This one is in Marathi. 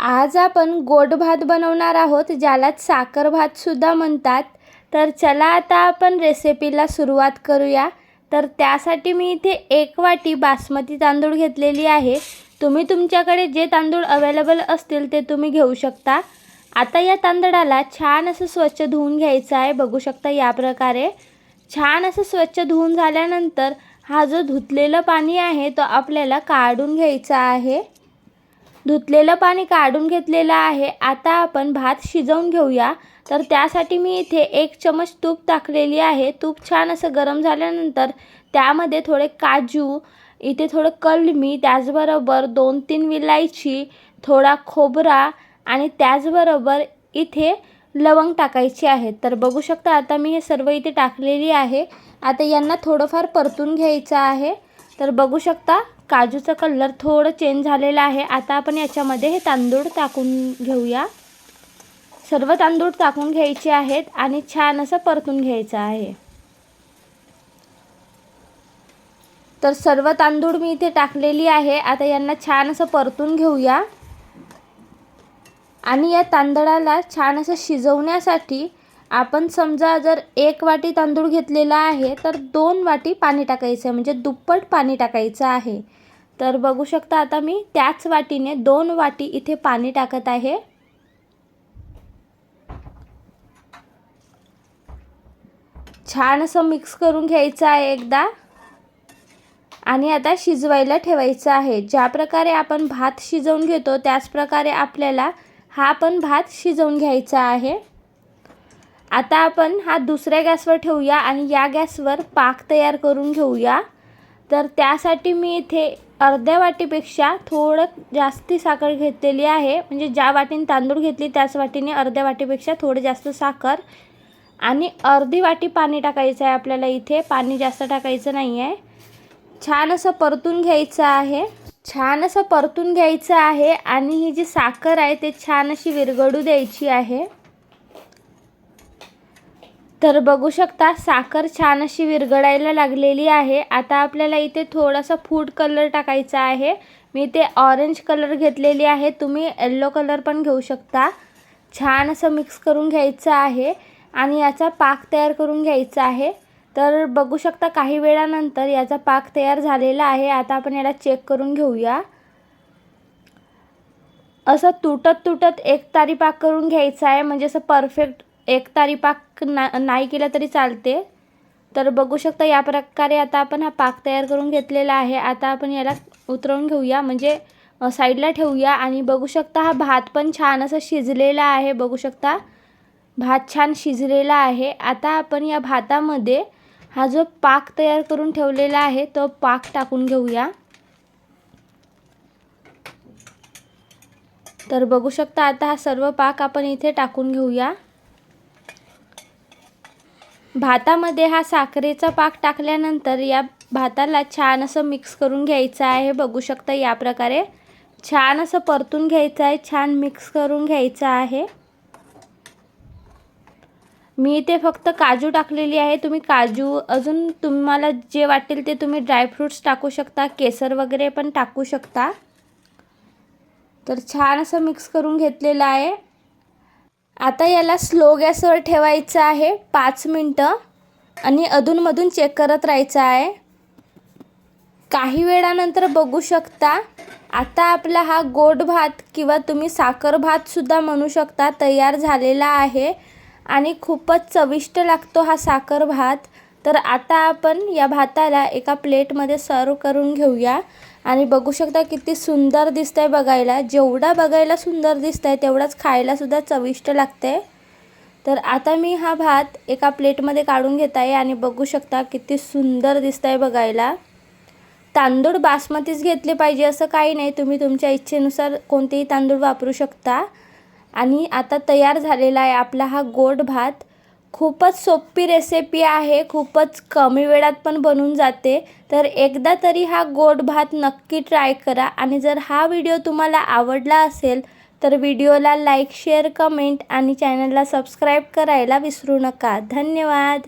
आज आपण गोड भात बनवणार आहोत ज्याला साखर भातसुद्धा म्हणतात. तर चला आता आपण रेसिपीला सुरुवात करूया. तर त्यासाठी मी इथे एक वाटी बासमती तांदूळ घेतलेली आहे. तुम्ही तुमच्याकडे जे तांदूळ अवेलेबल असतील ते तुम्ही घेऊ शकता. आता या तांदळाला छान असं स्वच्छ धुवून घ्यायचं आहे. बघू शकता या प्रकारे. छान असं स्वच्छ धुवून झाल्यानंतर हा जो धुतलेलं पाणी आहे तो आपल्याला काढून घ्यायचा आहे. धुतलेलं पाणी काढून घेतलेलं आहे. आता आपण भात शिजवून घेऊया. तर त्यासाठी मी इथे एक चमच तूप टाकलेली आहे. तूप छान असं गरम झाल्यानंतर त्यामध्ये थोडे काजू इथे थोडं कलमी त्याचबरोबर दोन तीन विलायची थोडा खोबरा आणि त्याचबरोबर इथे लवंग टाकायची आहे. तर बघू शकता आता मी हे सर्व इथे टाकलेली आहे. आता यांना थोडंफार परतून घ्यायचं आहे. तर बघू शकता काजूचा कलर थोडं चेंज झालेला आहे. आता आपण याच्यामध्ये हे तांदूळ टाकून घेऊया. सर्व तांदूळ टाकून घ्यायचे आहेत आणि छान असं परतून घ्यायचं आहे. तर सर्व तांदूळ मी इथे टाकलेली आहे. आता यांना छान असं परतून घेऊया. आणि या तांदळाला छान असं शिजवण्यासाठी आपण समजा जर एक वाटी तांदूळ घेतलेला आहे तर दोन वाटी पाणी टाकायचं आहे म्हणजे दुप्पट पाणी टाकायचं आहे. तर बघू शकता आता मी त्याच वाटीने दोन वाटी इथे पाणी टाकत आहे. छान असं मिक्स करून घ्यायचं आहे एकदा. आणि आता शिजवायला ठेवायचं आहे. ज्या प्रकारे आपण भात शिजवून घेतो त्याच प्रकारे आपल्याला हा पण भात शिजवून घ्यायचा आहे. आता आपण हा दुसऱ्या गॅसवर ठेवूया आणि या गॅसवर पाक तयार करून घेऊया. तर त्यासाठी मी इथे अर्ध्या वाटीपेक्षा थोडं जास्ती साखर घेतलेली आहे. म्हणजे ज्या वाटीने तांदूळ घेतली त्याच वाटीने अर्ध्या वाटीपेक्षा थोडं जास्त साखर. आणि अर्धी वाटी पाणी टाकायचं आहे आपल्याला इथे. पाणी जास्त टाकायचं नाही आहे छान असं परतून घ्यायचं आहे. छान असं परतून घ्यायचं आहे आणि ही जी साखर आहे ते छान अशी विरघळू द्यायची आहे. तर बघू शकता साखर छान अशी विरघळायला लागलेली आहे. आता आपल्याला इथे थोडासा फूड कलर टाकायचा आहे. मी इथे ऑरेंज कलर घेतलेली आहे. तुम्ही येल्लो कलर पण घेऊ शकता. छान असं मिक्स करून घ्यायचं आहे आणि याचा पाक तयार करून घ्यायचा आहे. तर बघू शकता काही वेळानंतर याचा पाक तयार झालेला आहे. आता आपण याला चेक करून घेऊया. असं तुटत तुटत एक तारी पाक करून घ्यायचा आहे. म्हणजे असं परफेक्ट एक तारी पाक ना नाही केलं तरी चालते. तर बघू शकता या प्रकारे आता आपण हा पाक तयार करून घेतलेला आहे. आता आपण याला उतरवून घेऊया. म्हणजे साईडला ठेवूया आणि बघू शकता हा भात पण छान असं शिजलेला आहे. बघू शकता भात छान शिजलेला आहे. आता आपण या भातामध्ये हा जो पाक तयार करून ठेवलेला आहे तो पाक टाकून घेऊया. तर बघू शकता आता हा सर्व पाक आपण इथे टाकून घेऊया. भातामध्ये हा साखरेचा पाक टाकल्यानंतर या भाताला छान असं मिक्स करून घ्यायचं आहे. बघू शकता या प्रकारे. छान असं परतून घ्यायचं आहे. छान मिक्स करून घ्यायचं आहे. मी इथे फक्त काजू टाकलेली आहे. तुम्ही काजू अजून तुम्हाला जे वाटेल ते तुम्ही ड्रायफ्रूट्स टाकू शकता. केसर वगैरे पण टाकू शकता. तर छान असं मिक्स करून घेतलेलं आहे. आता याला स्लो गॅसवर ठेवायचं आहे पाच मिनटं. आणि अधूनमधून चेक करत राहायचं आहे. काही वेळानंतर बघू शकता आता आपला हा गोड भात किंवा तुम्ही साखर भातसुद्धा म्हणू शकता तयार झालेला आहे. आणि खूपच चविष्ट लागतो हा साखर भात. तर आता आपण या भाताला एका प्लेटमध्ये सर्व करून घेऊया. आणि बघू शकता किती सुंदर दिसत आहे बघायला. जेवढा बघायला सुंदर दिसत आहे तेवढाच खायलासुद्धा चविष्ट लागते तर आता मी हा भात एका प्लेटमध्ये काढून घेत आहे आणि बघू शकता किती सुंदर दिसत आहे बघायला. तांदूळ बासमतीच घेतले पाहिजे असं काही नाही. तुम्ही तुमच्या इच्छेनुसार कोणतेही तांदूळ वापरू शकता. आणि आता तयार झालेला आहे आपला हा गोड भात. खूपच सोपी रेसिपी आहे खूपच कमी वेळात पण बनून जाते. तर एकदा तरी हा गोड भात नक्की ट्राय करा आणि जर हा व्हिडिओ तुम्हाला आवडला असेल तर व्हिडिओला लाईक शेअर कमेंट आणि चॅनलला सबस्क्राईब करायला विसरू नका. धन्यवाद!